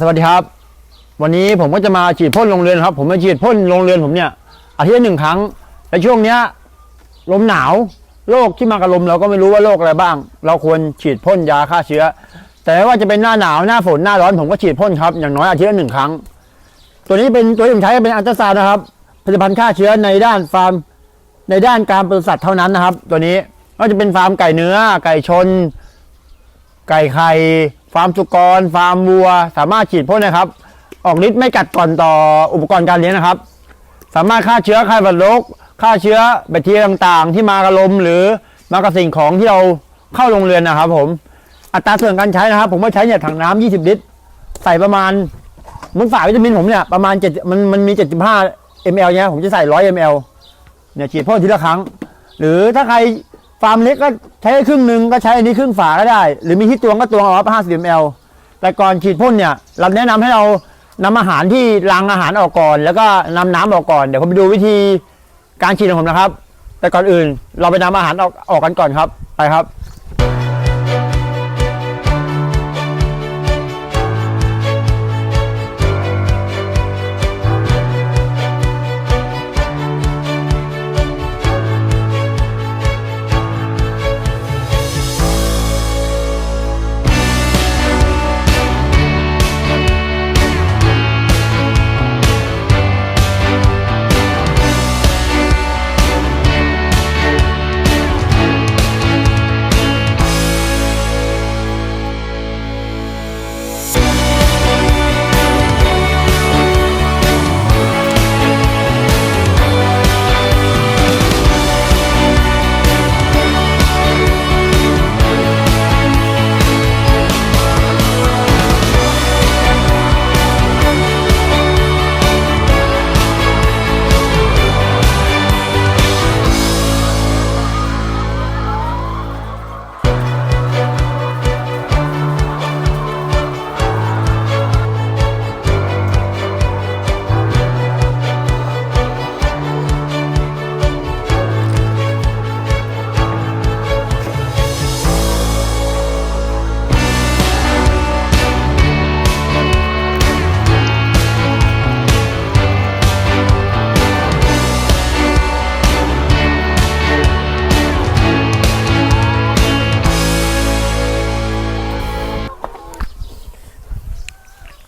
สวัสดีครับ วันนี้ผมก็จะมาฉีดพ่นโรงเรือนครับ ผมมาฉีดพ่นโรงเรือนผมเนี่ยอาทิตย์หนึ่งครั้งและช่วงเนี้ยลมหนาวโรคที่มากับลมเราก็ไม่รู้ว่าโรคอะไรบ้าง เราควรฉีดพ่นยาฆ่าเชื้อ แต่ว่าจะเป็นหน้าหนาวหน้าฝนหน้าร้อนผมก็ฉีดพ่นครับอย่างน้อยอาทิตย์ละหนึ่งครั้ง ตัวนี้เป็นตัวที่ผมใช้เป็นอัลตราซาวน์นะครับผลิตภัณฑ์ฆ่าเชื้อในด้านฟาร์มในด้านการปศุสัตว์เท่านั้นนะครับ ตัวนี้ก็จะเป็นฟาร์มไก่เนื้อ ไก่ชน ไก่ไข่ฟาร์มสุกร ฟาร์มวัว สามารถฉีดพ่นนะครับ ออกฤทธิ์ไม่กัดก่อนต่ออุปกรณ์การเลี้ยงนะครับ สามารถฆ่าเชื้อฆ่าวัณโรคฆ่าเชื้อแบคทีเรียต่างๆ ที่มากับลมหรือมากับสิ่งของที่เราเข้าโรงเรือนนะครับ ผม อัตราส่วนการใช้นะครับ ผมว่าใช้เนี่ยถังน้ำ20 ลิตร ใส่ประมาณมันฝาวิตามินผมเนี่ยประมาณ7มันมันมี 75 ml เนี่ยผมจะใส่ 100 ml เนี่ยฉีดพ่นทีละครั้ง หรือถ้าใครฟาร์มเล็กก็ ใช้ครึ่งหนึ่งก็ใช้อันนี้ครึ่งฝาก็ได้ หรือมีที่ตวงก็ตวงเอาครับ50 ml แต่ก่อนฉีดพ่นเนี่ยเราแนะนำให้เรานำอาหารที่ล้างอาหารออกก่อน แล้วก็นำน้ำออกก่อน เดี๋ยวผมไปดูวิธีการฉีดของผมนะครับ แต่ก่อนอื่นเราไปนำอาหารออกออกกันก่อนครับ ไปครับ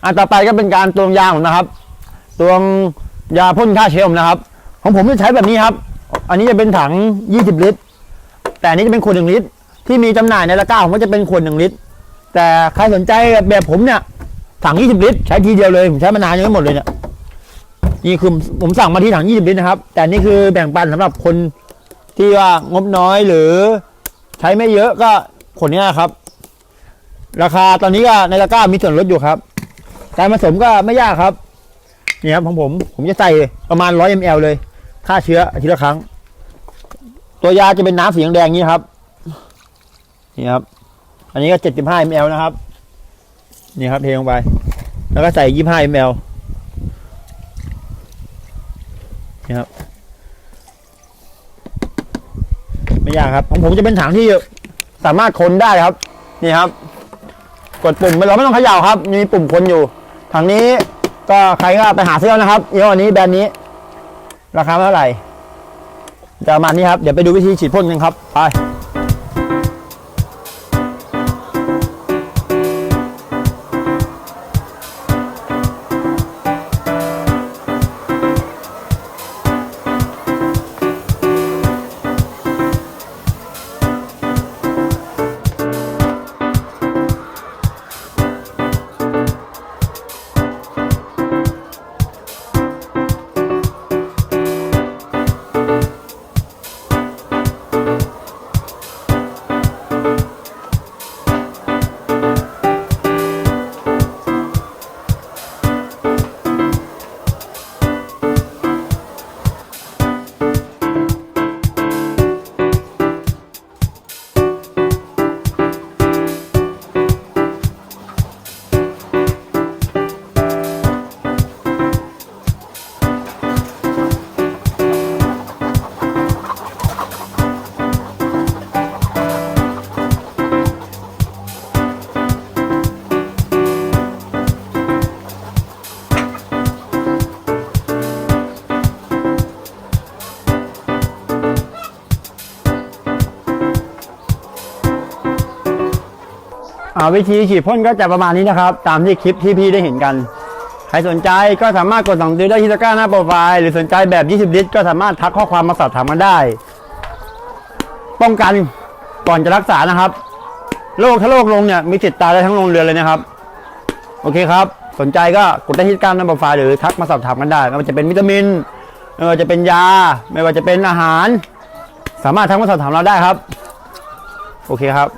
อันต่อไปก็เป็นการตวงยาผมนะครับ ตวงยาพ่นฆ่าเชื้อผมนะครับ ของผมจะใช้แบบนี้ครับ อันนี้จะเป็นถัง 20 ลิตร แต่อันนี้จะเป็นขวดหนึ่งลิตร ที่มีจำหน่ายในตะกร้าผมก็จะเป็นขวดหนึ่งลิตร แต่ใครสนใจแบบผมเนี่ยถัง 20 ลิตร ใช้ทีเดียวเลยผมใช้มานานยังไม่หมดเลยเนี่ยนี่คือผมสั่งมาที่ถัง 20 ลิตรนะครับ แต่นี่คือแบ่งปันสำหรับคนที่ว่างบน้อยหรือใช้ไม่เยอะก็ขวดนี้ครับ ราคาตอนนี้ก็ในตะกร้ามีส่วนลดอยู่ครับ การผสมก็ไม่ยากครับนี่ครับของผมผมจะใส่ประมาณ 100 ml เลยฆ่าเชื้ออาทิตย์ละครั้ง ตัวยาจะเป็นน้ำสีแดงๆอย่างนี้ครับ นี่ครับ อันนี้ก็ 75 ml นะครับ นี่ครับเทลงไป แล้วก็ใส่ 25 ml นี่ครับ ไม่ยากครับ ของผมจะเป็นถังที่สามารถคนได้ครับ นี่ครับ กดปุ่มเราไม่ต้องเขย่าครับ มีปุ่มคนอยู่ ถังนี้ก็ใครก็ไปหาซื้อนะครับยี่ห้อนี้แบรนด์นี้ ราคาเท่าไหร่จะประมาณนี้ครับ เดี๋ยวไปดูวิธีฉีดพ่นกันครับ ไป อ่าวิธีฉีดพ่นก็จะประมาณนี้นะครับ ตามที่คลิปที่พี่ได้เห็นกัน ใครสนใจก็สามารถกดสั่งซื้อได้ที่ตะกร้าหน้าโปรไฟล์หรือสนใจแบบ 20 ลิตร ก็สามารถทักข้อความมาสอบถามกันได้ ป้องกันก่อนจะรักษานะครับโรคถ้าโรคลงเนี่ยมีติดตายได้ทั้งโรงเรือนเลยนะครับ โอเคครับ สนใจก็กดได้ที่ตะกร้าหน้าโปรไฟล์หรือทักมาสอบถามกันได้ไม่ว่าจะเป็นวิตามินไม่ว่าจะเป็นยา ไม่ว่าจะเป็นอาหาร สามารถทักมาสอบถามเราได้ครับ โอเคครับ